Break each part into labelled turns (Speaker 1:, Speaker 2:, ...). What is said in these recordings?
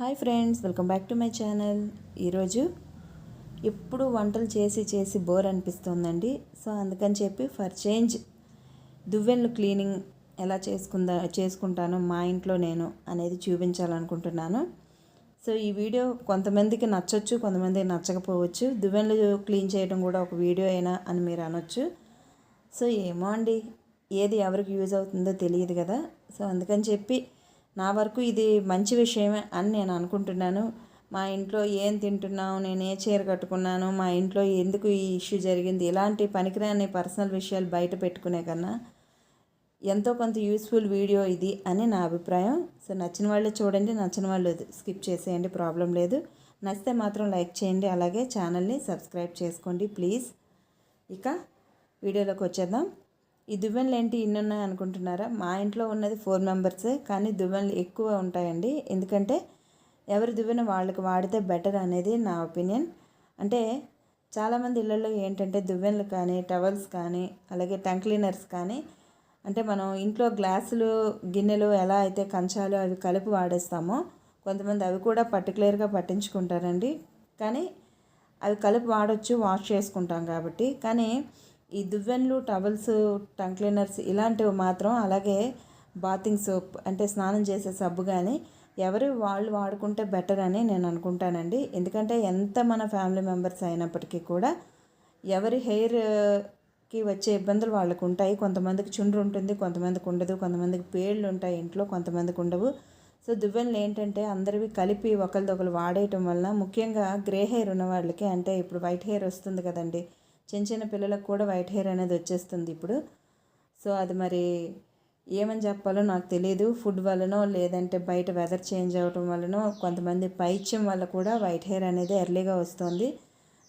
Speaker 1: Hi friends welcome back to my channel. ఈరోజు ఎప్పుడు వంటలు చేసి చేసి బోర్ అనిపిస్తుందండి. సో అందుకని చెప్పి ఫర్ చేంజ్ దువ్వెన్లు క్లీనింగ్ ఎలా చేసుకుందా చేసుకుంటాను మా ఇంట్లో నేను అనేది చూపించాలనుకుంటున్నాను. సో ఈ వీడియో కొంతమందికి నచ్చొచ్చు కొంతమందికి నచ్చకపోవచ్చు. దువ్వెన్లు క్లీన్ చేయడం కూడా ఒక వీడియో అయినా అని మీరు అనొచ్చు. సో ఏమో అండి ఏది ఎవరికి యూజ్ అవుతుందో తెలియదు కదా. సో అందుకని చెప్పి నా వరకు ఇది మంచి విషయమే అని నేను అనుకుంటున్నాను. మా ఇంట్లో ఏం తింటున్నావు? నేను ఏ చీర కట్టుకున్నాను? మా ఇంట్లో ఎందుకు ఈ ఇష్యూ జరిగింది? ఇలాంటి పనికిరాని పర్సనల్ విషయాలు బయట పెట్టుకునే కన్నా ఎంతో కొంత యూస్ఫుల్ వీడియో ఇది అని నా అభిప్రాయం. సో నచ్చిన వాళ్ళు చూడండి నచ్చిన వాళ్ళు స్కిప్ చేసేయండి ప్రాబ్లం లేదు. నచ్చితే మాత్రం లైక్ చేయండి అలాగే ఛానల్ని సబ్స్క్రైబ్ చేసుకోండి ప్లీజ్. ఇక వీడియోలోకి వచ్చేద్దాం. ఈ దువ్వెనలు ఏంటి ఇన్ని ఉన్నాయి అనుకుంటున్నారా? మా ఇంట్లో ఉన్నది ఫోర్ మెంబర్సే కానీ దువ్వెనలు ఎక్కువ ఉంటాయండి. ఎందుకంటే ఎవరి దువ్వెన వాళ్ళకి వాడితే బెటర్ అనేది నా ఒపీనియన్. అంటే చాలామంది ఇళ్ళల్లో ఏంటంటే దువ్వెనలు కానీ టవల్స్ కానీ అలాగే టంగ్ క్లీనర్స్ కానీ అంటే మనం ఇంట్లో గ్లాసులు గిన్నెలు ఎలా అయితే కంచాలు అవి కలిపి వాడేస్తామో కొంతమంది అవి కూడా పర్టికులర్గా పట్టించుకుంటారండి. కానీ అవి కలిపి వాడచ్చు వాష్ చేసుకుంటాం కాబట్టి. కానీ ఈ దువ్వెన్లు టవల్స్ టంగ్ క్లీనర్స్ ఇలాంటివి మాత్రం అలాగే బాతింగ్ సోప్ అంటే స్నానం చేసే సబ్బు కానీ ఎవరు వాళ్ళు వాడుకుంటే బెటర్ అని నేను అనుకుంటానండి. ఎందుకంటే ఎంత మన ఫ్యామిలీ మెంబర్స్ అయినప్పటికీ కూడా ఎవరి హెయిర్కి వచ్చే ఇబ్బందులు వాళ్ళకు ఉంటాయి. కొంతమందికి చుండ్రు ఉంటుంది కొంతమందికి ఉండదు కొంతమందికి పేళ్ళు ఉంటాయి ఇంట్లో కొంతమందికి ఉండవు. సో దువ్వెనలు ఏంటంటే అందరివి కలిపి ఒకరిదొకరు వాడేయటం వలన ముఖ్యంగా గ్రే హెయిర్ ఉన్న వాళ్ళకి అంటే ఇప్పుడు వైట్ హెయిర్ వస్తుంది కదండి. చిన్న చిన్న పిల్లలకు కూడా వైట్ హెయిర్ అనేది వచ్చేస్తుంది ఇప్పుడు. సో అది మరి ఏమని చెప్పాలో నాకు తెలియదు ఫుడ్ వల్లనో లేదంటే బయట వెదర్ చేంజ్ అవ్వటం వల్లనో కొంతమంది పైత్యం వల్ల కూడా వైట్ హెయిర్ అనేది ఎర్లీగా వస్తుంది.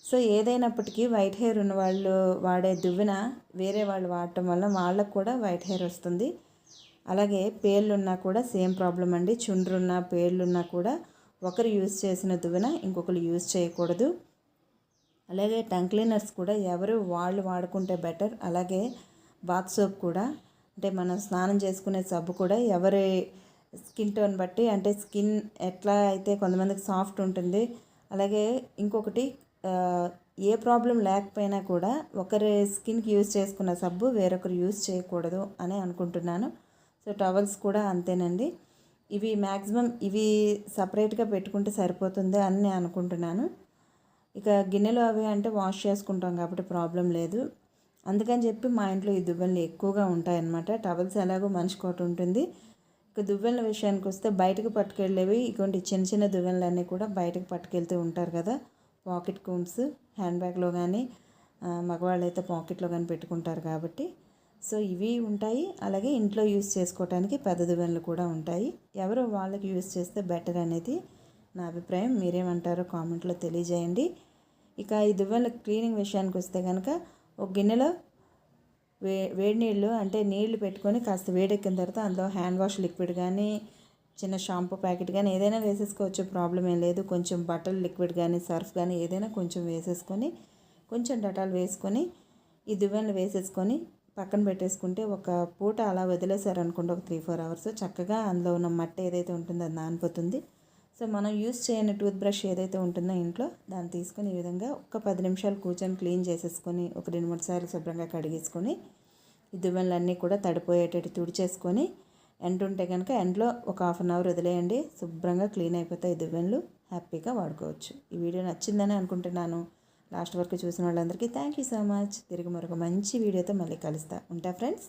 Speaker 1: సో ఏదైనప్పటికీ వైట్ హెయిర్ ఉన్న వాళ్ళు వాడే దువ్వెన వేరే వాళ్ళు వాడటం వల్ల వాళ్ళకు కూడా వైట్ హెయిర్ వస్తుంది. అలాగే పేర్లున్నా కూడా సేమ్ ప్రాబ్లం అండి. చుండ్రున్నా పేర్లున్నా కూడా ఒకరు యూజ్ చేసిన దువ్వెన ఇంకొకరు యూజ్ చేయకూడదు. అలాగే టంగ్ క్లీనర్స్ కూడా ఎవరు వాళ్ళు వాడుకుంటే బెటర్. అలాగే బాత్ సోప్ కూడా అంటే మనం స్నానం చేసుకునే సబ్బు కూడా ఎవరి స్కిన్ టోన్ బట్టి అంటే స్కిన్ ఎట్లా అయితే కొంతమందికి సాఫ్ట్ ఉంటుంది. అలాగే ఇంకొకటి ఏ ప్రాబ్లం లేకపోయినా కూడా ఒకరి స్కిన్కి యూజ్ చేసుకున్న సబ్బు వేరొకరు యూజ్ చేయకూడదు అని అనుకుంటున్నాను. సో టవల్స్ కూడా అంతేనండి. ఇవి మ్యాక్సిమం ఇవి సపరేట్గా పెట్టుకుంటే సరిపోతుంది అని నేను అనుకుంటున్నాను. ఇక గిన్నెలు అవి అంటే వాష్ చేసుకుంటాం కాబట్టి ప్రాబ్లం లేదు. అందుకని చెప్పి మా ఇంట్లో ఈ దువ్వెనలు ఎక్కువగా ఉంటాయన్నమాట. టవల్స్ ఎలాగో మనిషికి ఒకటి ఉంటుంది. ఇక దువ్వెనల విషయానికి వస్తే బయటకు పట్టుకెళ్ళేవి ఇటువంటి చిన్న చిన్న దువ్వెనలన్నీ కూడా బయటకు పట్టుకెళ్తూ ఉంటారు కదా. పాకెట్ కూమ్స్ హ్యాండ్ బ్యాగ్లో కానీ మగవాళ్ళు అయితే పాకెట్లో కానీ పెట్టుకుంటారు కాబట్టి. సో ఇవి ఉంటాయి. అలాగే ఇంట్లో యూస్ చేసుకోవడానికి పెద్ద దువ్వెనలు కూడా ఉంటాయి. ఎవరు వాళ్ళకి యూస్ చేస్తే బెటర్ అనేది నా అభిప్రాయం మీరేమంటారో కామెంట్లో తెలియజేయండి. ఇక ఈ దువ్వెల క్లీనింగ్ విషయానికి వస్తే కనుక ఒక గిన్నెలో వే వేడి నీళ్ళు అంటే నీళ్ళు పెట్టుకొని కాస్త వేడెక్కిన తర్వాత అందులో హ్యాండ్ వాష్ లిక్విడ్ కానీ చిన్న షాంపూ ప్యాకెట్ కానీ ఏదైనా వేసేసుకోవచ్చు ప్రాబ్లం ఏం లేదు. కొంచెం బట్టలు లిక్విడ్ కానీ సర్ఫ్ కానీ ఏదైనా కొంచెం వేసేసుకొని కొంచెం డటాలు వేసుకొని ఈ దువ్వెనలు వేసేసుకొని పక్కన పెట్టేసుకుంటే ఒక పూట అలా వదిలేసారనుకోండి ఒక త్రీ ఫోర్ అవర్స్ చక్కగా అందులో ఉన్న మట్టి ఏదైతే ఉంటుందో అది నానిపోతుంది సో మనం యూస్ చేయని టూత్ బ్రష్ ఏదైతే ఉంటుందో ఇంట్లో దాన్ని తీసుకొని ఈ విధంగా ఒక పది నిమిషాలు కూర్చొని క్లీన్ చేసేసుకొని ఒక రెండు మూడు సార్లు శుభ్రంగా కడిగేసుకొని ఈ దువ్వెనలన్నీ కూడా తడిపోయేటట్టు తుడిచేసుకొని ఎండ ఉంటే కనుక ఎండలో ఒక హాఫ్ అన్ అవర్ వదిలేయండి. శుభ్రంగా క్లీన్ అయిపోతాయి ఈ దువ్వెనలు. హ్యాపీగా వాడుకోవచ్చు. ఈ వీడియో నచ్చిందని అనుకుంటున్నాను. లాస్ట్ వరకు చూసిన వాళ్ళందరికీ థ్యాంక్ యూ సో మచ్. తిరిగి మరొక మంచి వీడియోతో మళ్ళీ కలుస్తా. ఉంటా ఫ్రెండ్స్.